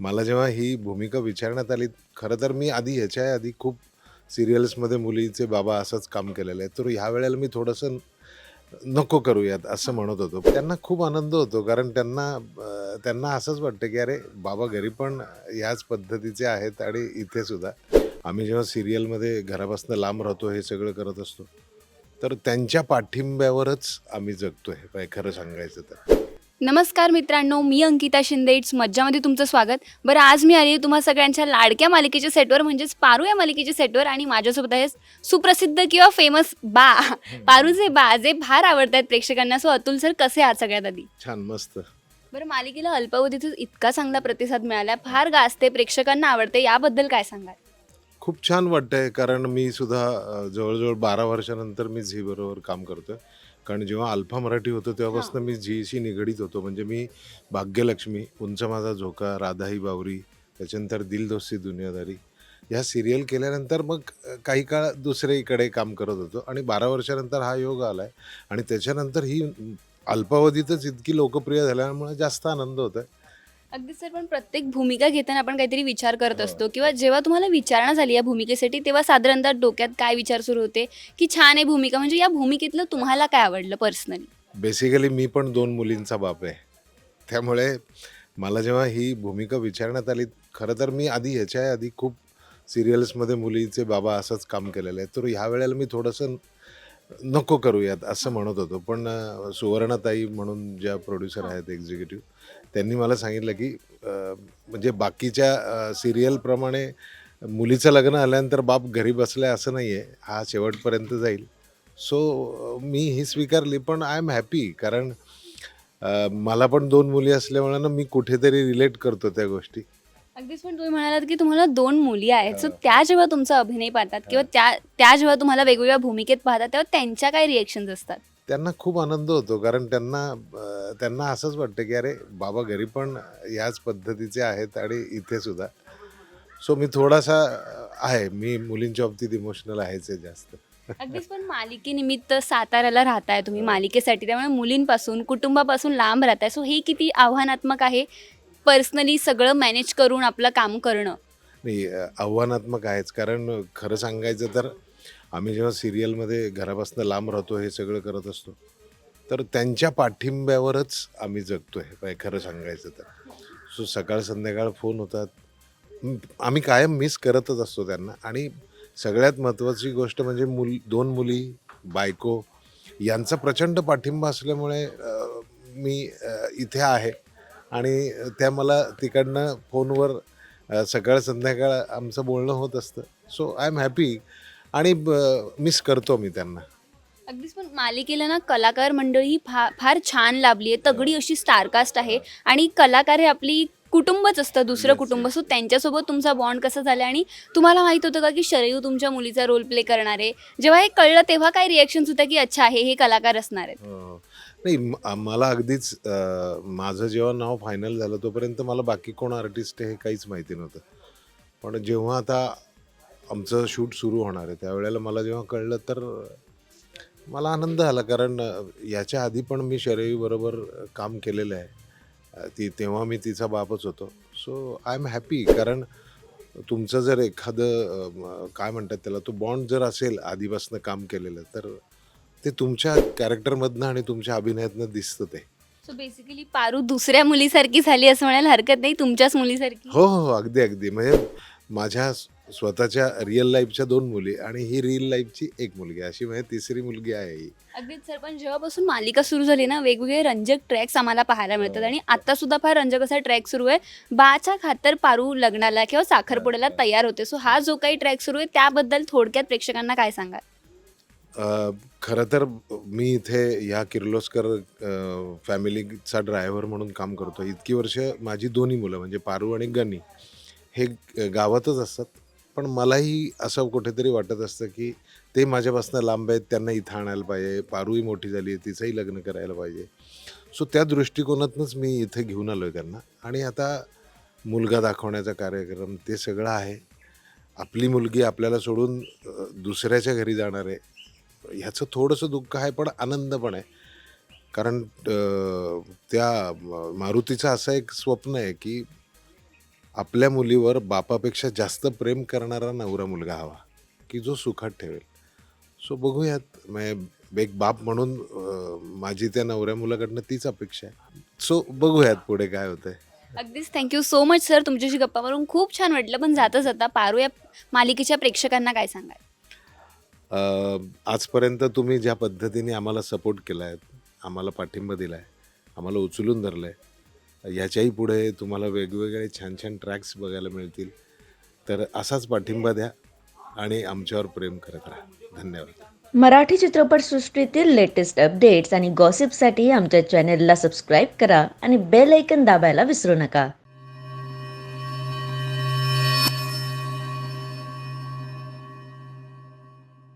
मला जेव्हा ही भूमिका विचारण्यात आली खरं तर मी आधी ह्याच्या आधी खूप सिरियल्समध्ये मुलीचे बाबा असंच काम केलेलं आहे. तर ह्या वेळेला मी थोडंसं नको करूयात असं म्हणत होतो. त्यांना खूप आनंद होतो कारण त्यांना त्यांना असंच वाटतं की अरे बाबा घरी पण ह्याच पद्धतीचे आहेत आणि इथे सुद्धा. आम्ही जेव्हा सिरियलमध्ये घरापासून लांब राहतो हे सगळं करत असतो. तर त्यांच्या पाठिंब्यावरच आम्ही जगतो हे खरं सांगायचं तर. नमस्कार मित्रांनो मी अंकिता शिंदे. इट्स मज्जामध्ये तुमचं स्वागत. बरं आज मी आली तुम्हा सगळ्यांच्या लाडक्या मालिकेच्या सेटवर म्हणजेच पारू या मालिकेच्या सेटवर आणि माझ्यासोबत आहे सुप्रसिद्ध किंवा फेमस बा पारूचे बा जे फार आवडतात प्रेक्षकांना. सो अतुल सर कसे आहात सगळ्यात आधी? छान मस्त. बरं मालिकेला अल्पावधीतच इतका चांगला प्रतिसाद मिळाला. फार गाजते प्रेक्षकांना आवडते. याबद्दल काय सांगाल? खूप छान वाटतंय कारण मी सुद्धा जवळजवळ बारा वर्षानंतर मी झी बरोबर काम करतोय. कारण जेव्हा अल्फा मराठी होतं तेव्हापासून मी झीशी निगडीत होतो. म्हणजे मी भाग्यलक्ष्मी उंच माझा झोका राधाई बावरी त्याच्यानंतर दिल दोस्ती दुनियादारी ह्या सिरियल केल्यानंतर मग काही काळ दुसरीकडे काम करत होतो आणि बारा वर्षानंतर हा योग आला आहे आणि त्याच्यानंतर ही अल्पावधीतच इतकी लोकप्रिय झाल्यामुळे जास्त आनंद होत आहे अगदी सर पण प्रत्येक भूमिका घेताना आपण काहीतरी विचार करत हो. असतो. किंवा जेव्हा तुम्हाला विचारणा झाली या भूमिकेसाठी तेव्हा साधारणतः डोक्यात काय विचार सुरू होते? की छान आहे भूमिका म्हणजे या भूमिकेतलं तुम्हाला काय आवडलं पर्सनली बेसिकली मी पण दोन मुलींचा बाप आहे. त्यामुळे मला जेव्हा ही भूमिका विचारण्यात आली खरं तर मी आधी ह्याच्या आधी खूप सिरियल्समध्ये मुलीचे बाबा असंच काम केलेलं आहे. तर ह्या वेळेला मी थोडंसं नको करूयात असं म्हणत होतो. पण सुवर्णाताई म्हणून ज्या प्रोड्युसर आहेत एक्झिक्युटिव्ह त्यांनी मला सांगितलं की अं, म्हणजे बाकीच्या सिरियलप्रमाणे मुलीचं लग्न आल्यानंतर बाप घरी बसलाय असं नाही आहे हा शेवटपर्यंत जाईल. सो मी ही स्वीकारली पण आय एम हॅपी कारण अ, मला पण दोन मुली असल्यामुळे ना मी कुठेतरी रिलेट करतो त्या गोष्टी. अगदीच पण तुम्ही म्हणालात की तुम्हाला दोन मुली आहेत. सो त्या जेव्हा तुमचा अभिनय पाहतात किंवा त्या त्या जेव्हा तुम्हाला वेगवेगळ्या भूमिकेत पाहतात तेव्हा त्यांच्या काय रिएक्शन्स असतात? त्यांना खूप आनंद होतो कारण त्यांना अ, त्यांना असंच वाटतं की अरे बाबा घरी पण ह्याच पद्धतीचे आहेत आणि इथे सुद्धा. सो मी थोडासा अ, आहे मी मुलींच्या बाबतीत इमोशनल आहेच आहे जास्त. अगदीच पण मालिकेनिमित्त साताऱ्याला राहताय तुम्ही मालिकेसाठी त्यामुळे मुलींपासून कुटुंबापासून लांब राहताय. सो हे किती आव्हानात्मक आहे? पर्सनली सगळं मॅनेज करून आपलं काम करणं. नाही आव्हानात्मक आहेच. कारण खरं सांगायचं तर आम्ही जेव्हा सिरियलमध्ये घरापासून लांब राहतो हे सगळं करत असतो. तर त्यांच्या पाठिंब्यावरच आम्ही जगतो हे खरं सांगायचं तर. सो सकाळ संध्याकाळ फोन होतात. आम्ही कायम मिस करतच असतो त्यांना. आणि सगळ्यात महत्त्वाची गोष्ट म्हणजे मुल दोन मुली बायको यांचा प्रचंड पाठिंबा असल्यामुळे मी इथे आहे. आणि त्या मला तिकडनं फोनवर सकाळ संध्याकाळ आमचं बोलणं होत असतं. सो आय एम हॅपी आणि मिस करतो मी त्यांना. अगदीच पण मालिकेला ना कलाकार मंडळी ही फा फार छान लाभली आहे. तगडी अशी स्टारकास्ट आहे आणि कलाकार हे आपली कुटुंबच असतं दुसरं कुटुंब. सो त्यांच्यासोबत तुमचा बॉन्ड कसा झाला आणि तुम्हाला माहीत होतं का की शरयू तुमच्या मुलीचा रोल प्ले करणार? आहे जेव्हा हे कळलं तेव्हा काय रिॲक्शन्स होत्या की अच्छा हे हे कलाकार असणार आहेत? अं, नाही म- मला अगदीच माझं जेव्हा नाव फायनल झालं तोपर्यंत मला बाकी कोण आर्टिस्ट आहे हे काहीच माहिती नव्हतं. पण जेव्हा आता आमचं शूट सुरू होणार आहे त्यावेळेला मला जेव्हा कळलं तर मला आनंद झाला. कारण याच्या आधी पण मी शरयूबरोबर काम केलेलं आहे. ती तेव्हा मी तिचा बापच होतो. सो आय एम हॅपी कारण तुमचं जर एखादं काय म्हणतात त्याला तो बॉन्ड जर असेल आधीपासून काम केलेलं तर ते तुमच्या कॅरेक्टरमधनं आणि तुमच्या अभिनयातनं दिसतं ते. सो बेसिकली पारू दुसऱ्या मुलीसारखी झाली असं म्हणायला हरकत नाही तुमच्याच मुलीसारखी. हो हो हो, अगदी अगदी. म्हणजे माझ्या स्व- स्वतःच्या रिअल लाईफच्या दोन मुली आणि ही रिअल लाईफची एक मुलगी. अशी म्हणजे तिसरी मुलगी आहे ही. अगदीच सर पण जेव्हापासून मालिका सुरू झाली ना वेगवेगळे रंजक ट्रॅक्स आम्हाला पाहायला मिळतात आणि आता सुद्धा फार रंजक असा ट्रॅक सुरू आहे. बाच्या खातर पारू लग्नाला किंवा साखरपुड्याला तयार होते. सो हा जो काही ट्रॅक सुरू आहे त्याबद्दल थोडक्यात प्रेक्षकांना काय सांगा अ, खरं तर मी इथे ह्या किर्लोस्कर अ, फॅमिलीचा ड्रायव्हर म्हणून काम करतो. इतकी वर्ष माझी दोन्ही मुलं म्हणजे पारू आणि गनी हे गावातच असतात. पण मलाही असं कुठेतरी वाटत असतं की ते माझ्यापासून लांब आहेत त्यांना इथं आणायला पाहिजे. पारूही मोठी झाली आहे तिचंही लग्न करायला पाहिजे. सो त्या दृष्टिकोनातूनच मी इथे घेऊन आलो आहे त्यांना. आणि आता मुलगा दाखवण्याचा कार्यक्रम ते सगळं आहे. आपली मुलगी आपल्याला सोडून अ, दुसऱ्याच्या घरी जाणार आहे. ह्याचं थोडंसं दुःख आहे पण आनंद पण आहे. कारण त्या मारुतीचं असं एक स्वप्न आहे की आपल्या मुलीवर बापापेक्षा जास्त प्रेम करणारा नवरा मुलगा हवा की जो सुखात ठेवेल. सो बघूयात मग एक बाप म्हणून माझी त्या नवऱ्या मुलाकडनं तीच अपेक्षा आहे. सो बघूयात पुढे काय होतंय. अगदीच थँक्यू सो मच सर तुमच्याशी गप्पा मारून खूप छान वाटलं पण जाता जाता पारू या मालिकेच्या प्रेक्षकांना काय सांगाल? आजपर्यंत तुम्ही ज्या पद्धतीने आम्हाला सपोर्ट केला आहे आम्हाला पाठिंबा दिला आहे आम्हाला उचलून धरलं आहे ह्याच्याही पुढे तुम्हाला वेगवेगळे छान छान ट्रॅक्स बघायला मिळतील. तर असाच पाठिंबा द्या आणि आमच्यावर प्रेम करत राहा. धन्यवाद. मराठी चित्रपटसृष्टीतील लेटेस्ट अपडेट्स आणि गॉसिपसाठी आमच्या चॅनेलला सबस्क्राईब करा आणि बेल ऐकन दाबायला विसरू नका.